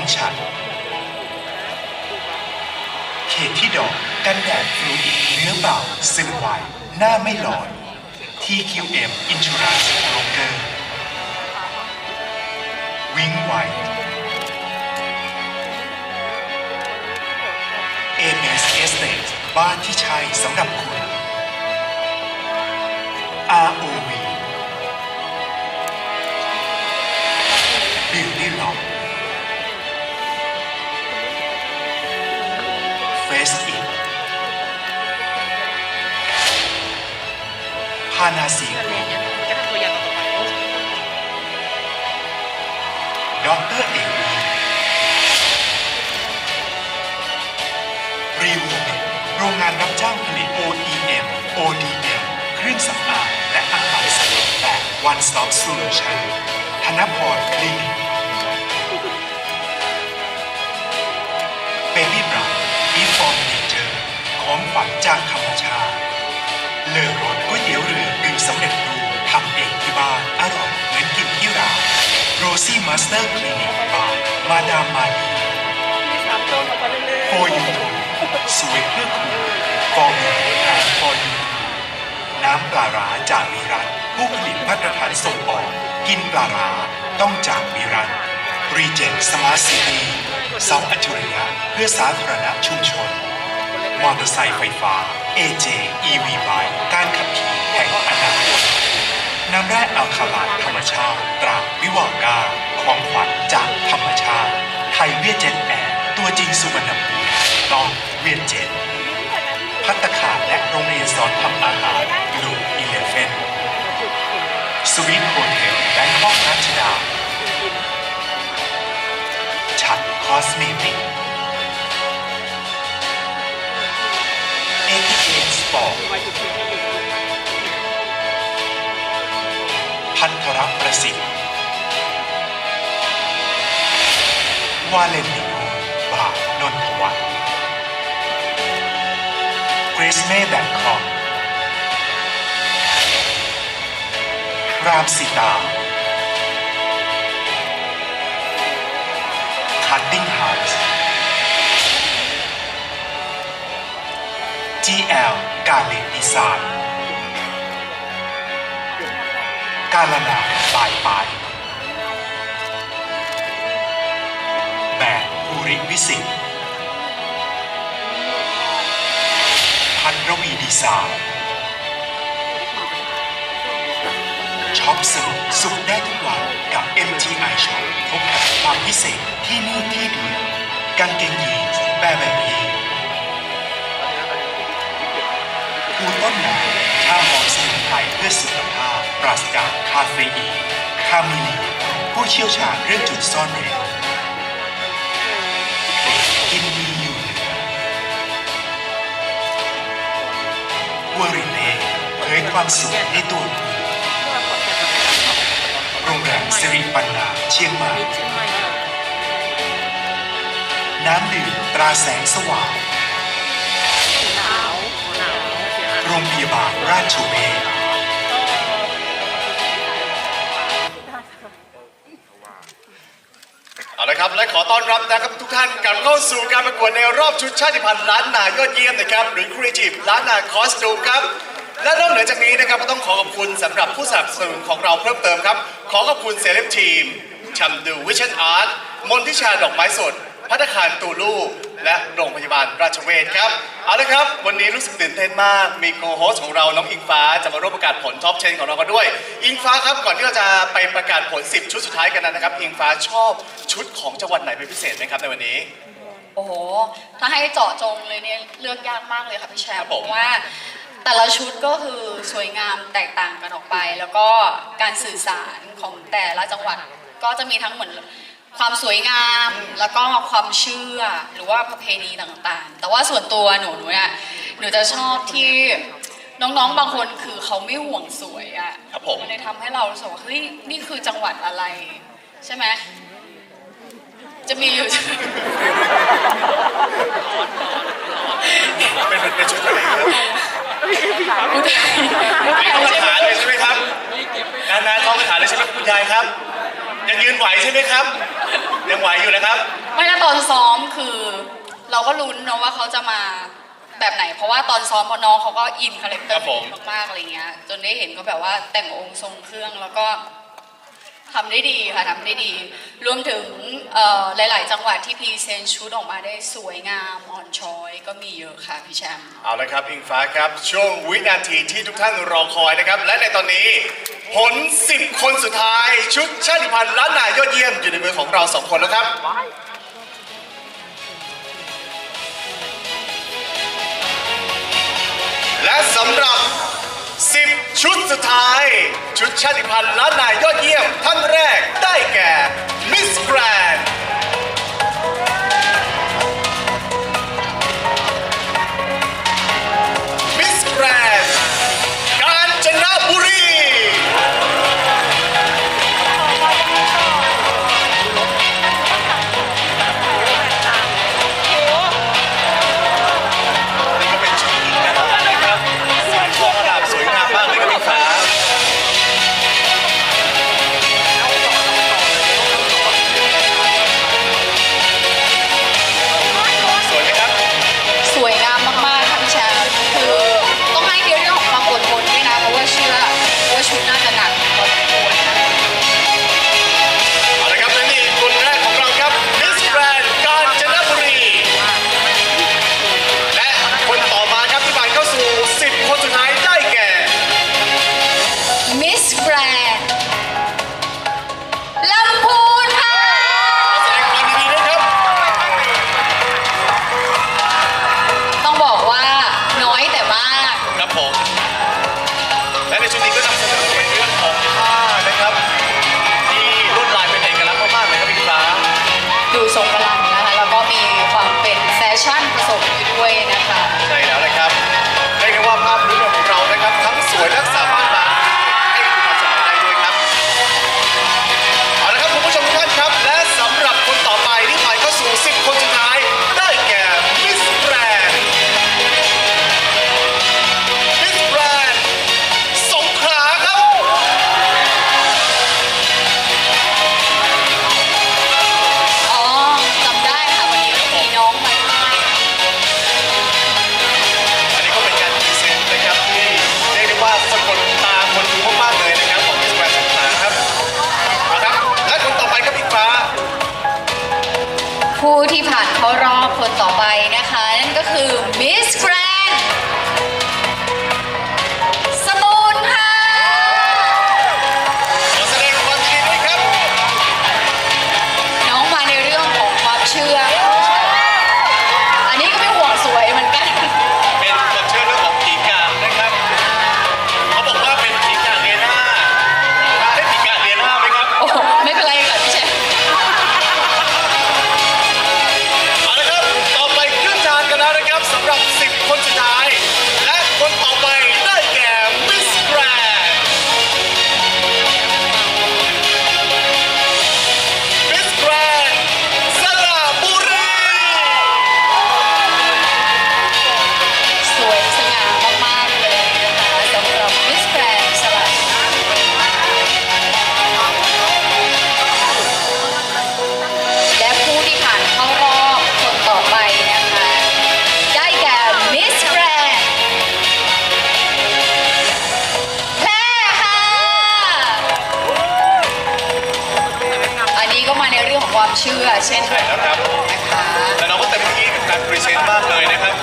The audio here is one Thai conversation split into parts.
องฉันเคที่ดอกกันแดดฟลูอิดเนื้อเบาซึมไวหน้าไม่ลอย TQM Insurance Broker วิงไว AMS Estate บ้านที่ใช่สำหรับคุณ ROV นาซีด็อกเตอร์เอกรีวูเมโรงงานรับจ้างผลิต OEM ODM เครื่องสำอางและอาหารเสริมแบบ One Stop Solution ธนพรคลินิก Baby Brown Reform Nature ของขวัญจากธรรมชาติเลอร รือกึ่งทำเองที่บ้านอร่อยเหมือนกินที่ร้านโรซี่มาสเตอร์คลินิกบายมาดามมาดีสามต้นอยโฟยูสวยเพื่อคุณฟอร์มูแอนฟอยูน้ำปลาร้าจากวิรัตผู้ผลิตมาตรฐานส่งออกกินปลาร้าต้องจากวิรัตรีเจนสมาร์ทซิตี้เสาอัจฉริยะเพื่อสาธารณชุมชน มอเตอร์ไซค์ไฟฟ้า AJ EV Bike การขับขี่แห่งอนาคตน้ำแร่อัลคาไลน์ธรรมชาติ ตราวิวาก้าของขวัญจากธรรมชาติ ไทยเวียดเจ็ตแอร์ตัวจริงสุวรรณภูมิต้องเวียดเจ็ตพัตตาคาและโรงเรียนสอนทำอาหารบลูอีเลฟเฟนสวีทโฮเทลแบงคอกรัชดาชัดคอสเมติก Sport ๆมาจุดที่ที่อยู่พันธรักประสิทธิ์ วาเลนติโนบาทนนทวัฒน์กริสเม่แบงคอกรามสิตา GL การเลนดีไซน์การละนาปลายปลายแบบภูริวิสิทธิ์พันรวีดีไซน์ช็อปสนุกสุขได้ทุกวันกับ MTI Shop พบกับความพิเศษที่นี่ที่เดียวกางเกงยีนส์แบบแบบนี้ คูต้นหนาวชาหอมสมุนไพรเพื่อสุขภาพ ปราศจากคาเฟอีนคามิลีผู้เชี่ยวชาญเรื่องจุดซ่อนเร้นกินดีอยู่เหนือวอริเน่เผยความสุขในตัวคุณโรงแรมสิริปันนาเชียงใหม่น้ำดื่มตราแสงสว่าง รงพยาบาลราชเวชเอาละครับและขอต้อนรับนะครับทุกท่านกลับเข้าสู่การประกวดในรอบชุดชาติพันธุ์ล้านนายอดเยี่ยมนะครับ หรือ Creative ล้านนาคอสตูมครับ และนอกเหนือจากนี้นะครับก็ต้องขอขอบคุณสำหรับผู้สนับสนุนของเราเพิ่มเติมครับ ขอขอบคุณเซเลบทีมชัมดูวิชั่นอาร์ตมนทิชาดอกไม้สดพัฒคารตูลู และโรงพยาบาลราชเวชครับเอาละครับ วันนี้รู้สึกตื่นเต้นมากมีโกโฮสของเราน้องอิงฟ้าจะมาร่วมประกาศผลท็อป10ของเรากันด้วย อิงฟ้าครับก่อนที่เราจะไปประกาศผล 10 ชุดสุดท้ายกันนะครับ อิงฟ้าชอบชุดของจังหวัดไหนเป็นพิเศษไหมครับในวันนี้ โอ้โห ถ้าให้เจาะจงเลยเนี่ยเลือกยากมากเลยค่ะพี่แชครัมบป์ผมเพราะว่า แต่ละชุดก็คือสวยงามแตกต่างกันออกไป แล้วก็การสื่อสารของแต่ละจังหวัดก็จะมีทั้งเหมือน ความสวยงามแล้วก็ความเชื่อหรือว่าประเพณีต่างๆ แต่ว่าส่วนตัวหนูหนูเนี่ยหนูจะชอบที่น้องๆ บางคนคือเขาไม่ห่วงสวยอะครับผมมันเลยทำให้เรารู้สึกว่าเฮ้ยนี่คือจังหวัดอะไร ใช่ไหมจะมีอยู่เป็นเป็นเป็นชุดอะไรครับท่องคาถาเลยใช่ไหมครับนานๆท่องคาถาเลยใช่ไหมคุณยายครับ ยังยืนไหวใช่ไหมครับ ยังไหวอยู่นะครับ ไม่แล้วตอนซ้อมคือ เราก็ลุ้นเนาะว่าเขาจะมาแบบไหน เพราะว่าตอนซ้อมพอน้องเขาก็อินคาแรคเตอร์มากๆอะไรเงี้ย จนได้เห็นก็แบบว่าแต่งองค์ทรงเครื่องแล้วก็ ทำได้ดีค่ะทำได้ดี รวมถึงหลาย ๆ จังหวัดที่พีเซนชุดออกมาได้สวยงามอ่อนช้อยก็มีเยอะค่ะพี่แชมป์เอาละครับอิงฟ้าครับ ช่วงวินาทีที่ทุกท่านรอคอยนะครับ และในตอนนี้ ผล 10 คนสุดท้าย ชุดชาติพันธุ์ล้านนายยอดเยี่ยมอยู่ในมือของเราสองคนแล้วครับและสำหรับ ชุดสุดท้าย ชุดชาติพันธุ์ล้านนายยอดเยี่ยมท่านแรกได้แก่มิสแกรนด์ way enough เช่นกันแล้วครับแต่น้องก็เต็มที่กับการพรีเซนต์มากเลยนะครับ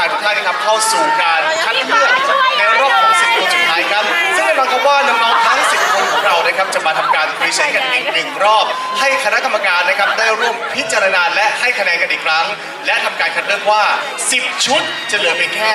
ผ่าทุกท่านนะครับเข้าสู่การคัดเลือกในรอบของ10คนสุดท้ายครับ ซึ่งแน่นอนครับว่าน้องๆทั้งสิบคนของเรานะครับจะมาทำการพรีเซนต์กันอีกหนึ่งรอบ ให้คณะกรรมการนะครับได้ร่วมพิจารณาและให้คะแนนกันอีกครั้ง และทำการคัดเลือกว่า 10 ชุดจะเหลือไปแค่